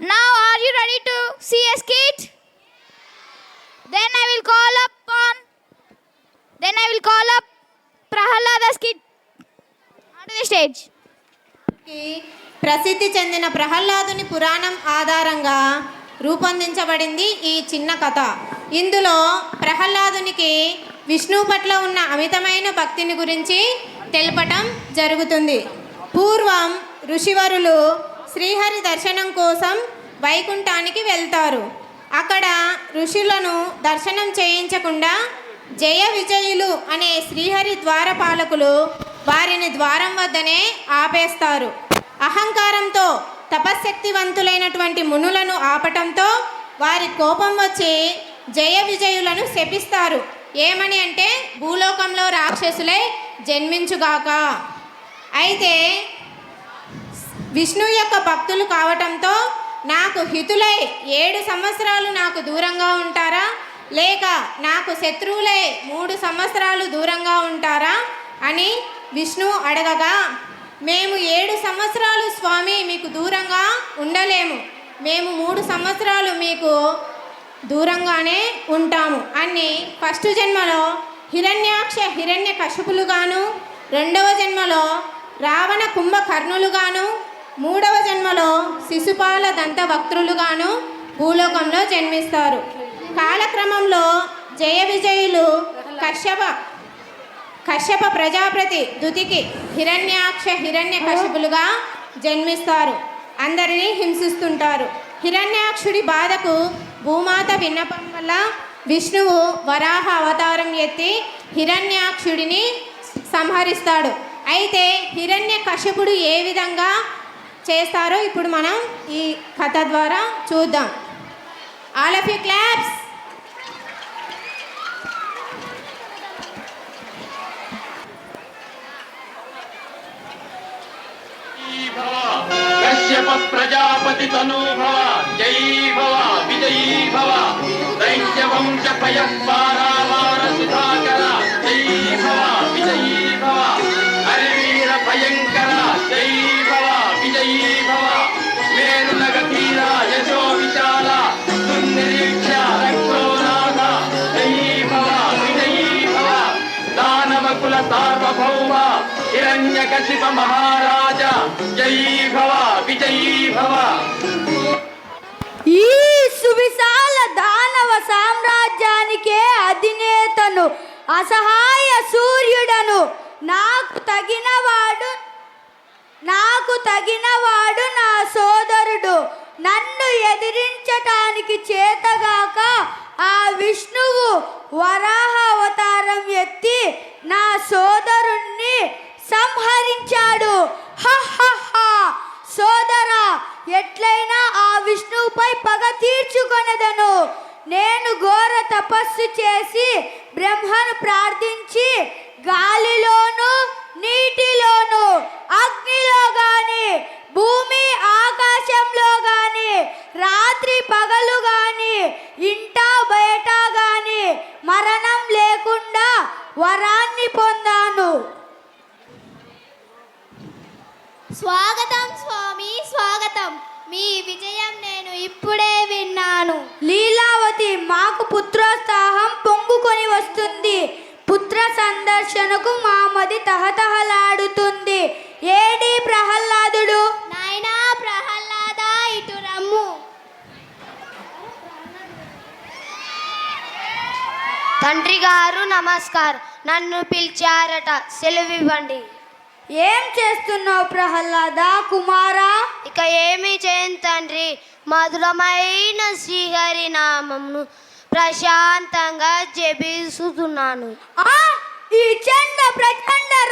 Now, are you ready to see a skit? Then I will call up on. Then I will call up Prahalada skit onto the stage. ప్రసిద్ధి చెందిన ప్రహ్లాదుని పురాణం ఆధారంగా రూపొందించబడింది ఈ చిన్న కథ ఇందులో ప్రహ్లాదునికి విష్ణు పట్ల ఉన్న అమితమైన భక్తిని గురించి తెలపటం జరుగుతుంది పూర్వం ఋషివరులు శ్రీహరి దర్శనం కోసం వైకుంఠానికి వెళ్తారు. అక్కడ ఋషులను దర్శనం చేయించకుండా జయ విజయులు అనే శ్రీహరి ద్వారపాలకులు వారిని ద్వారం వద్దనే ఆపేస్తారు. అహంకారంతో తపశ్శక్తివంతులైనటువంటి మునులను ఆపటంతో వారి కోపం వచ్చి జయ విజయులను శపిస్తారు. ఏమని అంటే భూలోకంలో రాక్షసులే జన్మించుగాక. అయితే విష్ణు యొక్క భక్తులు కావటంతో నాకు హితులై ఏడు సంవత్సరాలు నాకు దూరంగా ఉంటారా? లేక నాకు శత్రువులై మూడు సంవత్సరాలు దూరంగా ఉంటారా? అని విష్ణు అడగగా మేము ఏడు సంవత్సరాలు స్వామి మీకు దూరంగా ఉండలేము. మేము మూడు సంవత్సరాలు మీకు దూరంగానే ఉంటాము. అని ఫస్ట్ జన్మలో హిరణ్యాక్ష హిరణ్య కశపులుగాను రెండవ జన్మలో రావణ కుంభకర్ణులుగాను మూడవ జన్మలో శిశుపాల దంతవక్త్రులుగాను భూలోకంలో జన్మిస్తారు. కాలక్రమంలో జయ విజయులు కశ్యప కశ్యప ప్రజాపతి దుతికి హిరణ్యాక్ష హిరణ్య కశ్యపులుగా జన్మిస్తారు. అందరినీ హింసిస్తుంటారు. హిరణ్యాక్షుడి బాధకు భూమాత విన్నపం వల్ల విష్ణువు వరాహ అవతారం ఎత్తి హిరణ్యాక్షుడిని సంహరిస్తాడు. అయితే హిరణ్య కశ్యపుడు ఏ విధంగా చేస్తారో ఇప్పుడు మనం ఈ కథ ద్వారా చూద్దాం. ఆల్ ఆఫ్ యూ క్లాప్స్ ప్రజాపతి తనూ భవ జై భవ విజయీ భవ దైత్య భయ పారావార సుధాకర హిరణ్యకశిప మహారాజ జై భవ విజయీ భవ. ఈ సువిశాల దానవ సామ్రాజ్యానికే అధినేతను అసహాయ సూర్యుడను. నాకు తగినవాడు నాకు తగినవాడు నా సోదరుడు. నన్ను ఎదిరించటానికి చేతగాక ఆ విష్ణువు వరాహ అవతారం ఎత్తి స్వాగతం స్వామి స్వాగతం. మీ విజయం నేను ఇప్పుడే విన్నాను. లీలావతి మాకు పుత్రోత్సాహం పొంగుకొని వస్తుంది. పుత్ర సందర్శనకు మామది తహతహలాడుతుంది. ఏడి ప్రహ్లాదుడు? నాయనా ప్రహ్లాద ఇటు రమ్ము. తండ్రి గారు నమస్కారం. నన్ను పిలిచారట. సెలవివ్వండి. ఏం చేస్తున్నావు ప్రహ్లాద కుమారా? ఇక ఏమి చేయను తండ్రి? మధురమైన శ్రీహరి నామమును ప్రశాంతంగా జపిస్తున్నాను. ఆ ఈ చండ ప్రచండ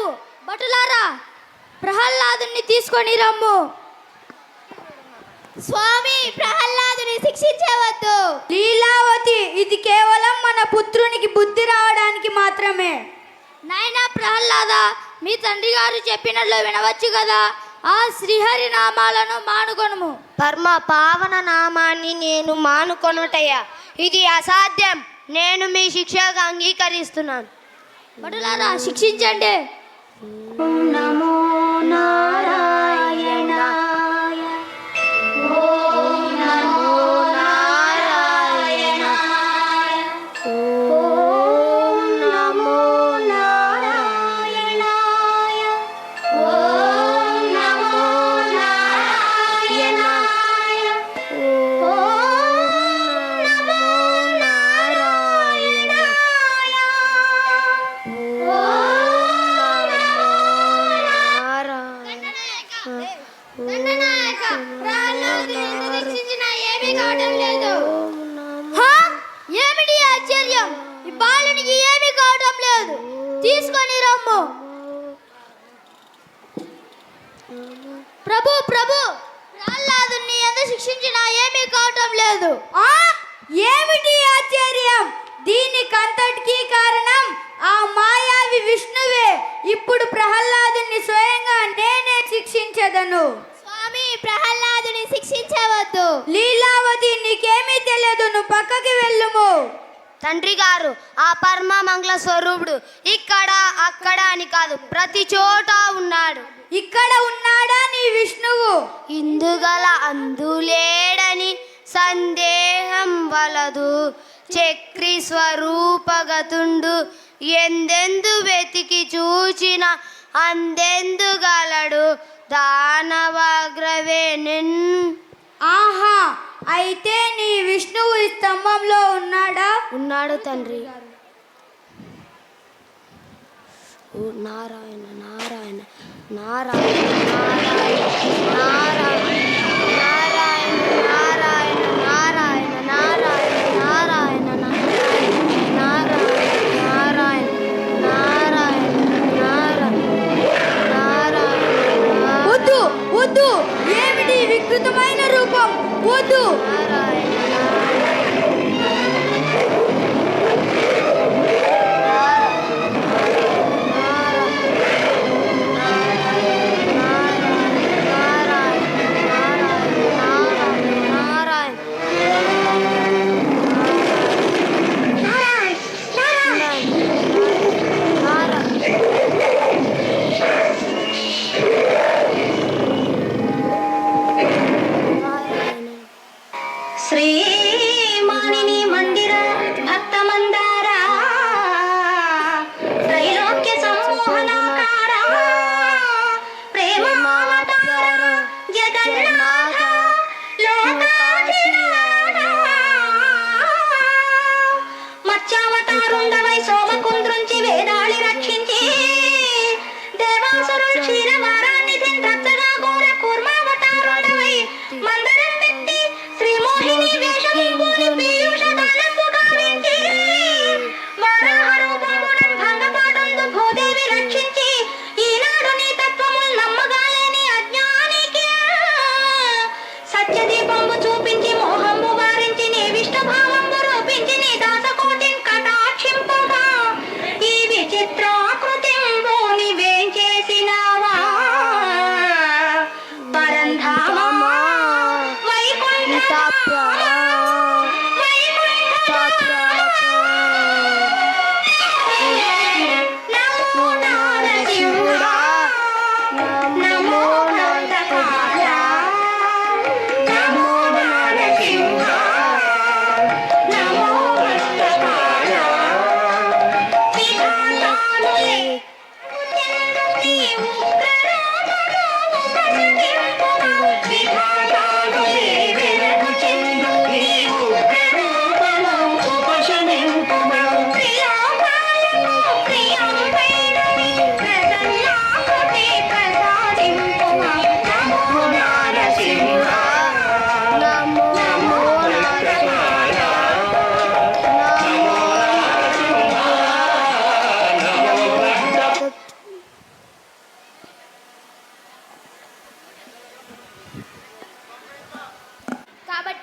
ప్రభు భటులారా ప్రహ్లాదుని తీసుకొని రమ్ము. స్వామి ప్రహ్లాదుని శిక్షించవద్దు. లీలావతి ఇది కేవలం మన పుత్రునికి బుద్ధి రావడానికి మాత్రమే. నాయనా ప్రహ్లాదా మీ తండ్రి గారు చెప్పినట్లు వినవచ్చు కదా. ఆ శ్రీహరి నామాలను మానుకొనుము. పరమ పావన నామాన్ని నేను మానుకొనుటయ్యా. ఇది అసాధ్యం. నేను మీ శిక్షగా అంగీకరిస్తున్నాను. భటులారా శిక్షించండి. Namo Namo తీసుకొని రమ్ము. ప్రభు ప్రభు ప్రహ్లాదుని ఎంత శిక్షించినా ఏమీ కావటం లేదు. ఆ? ఏమిటి ఆశ్చర్యం? ఆశ్చర్యం దీనికంతటికీ కారణం ఆ మాయావి విష్ణువే. ఇప్పుడు ప్రహ్లాదుని స్వయంగా నేనే శిక్షించదను స్వామి ప్రహ్లాదుని శిక్షించవద్దు లీలావతి నీకేమీ తెలియదు నువ్వు పక్కకి వెళ్ళుము తండ్రి గారు ఆ పరమ మంగళ స్వరూపుడు ఇక్కడ అక్కడ అని కాదు ప్రతి చోట ఉన్నాడు. ఇక్కడ ఉన్నాడా నీ విష్ణువు? ఇందుగల అందులేడని సందేహం వలదు. చక్రి స్వరూపగతుండు ఎందెందు వెతికి చూచిన అందెందు గలడు. దానవాగ్రవే నిన్. ఆహా అయితే నీ విష్ణువు ఈ స్తంభంలో ఉన్నాడా? ఉన్నాడు తండ్రి ఓ నారాయణ నారాయణ నారాయణ నారాయణ నారాయణ నారాయణ ശ്രീ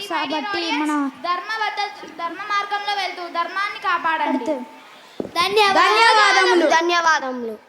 కాబట్టి మన- ధర్మ వద్ద ధర్మ మార్గంలో వెళ్తూ ధర్మాన్ని కాపాడండి. ధన్యవాదములు. ధన్యవాదములు.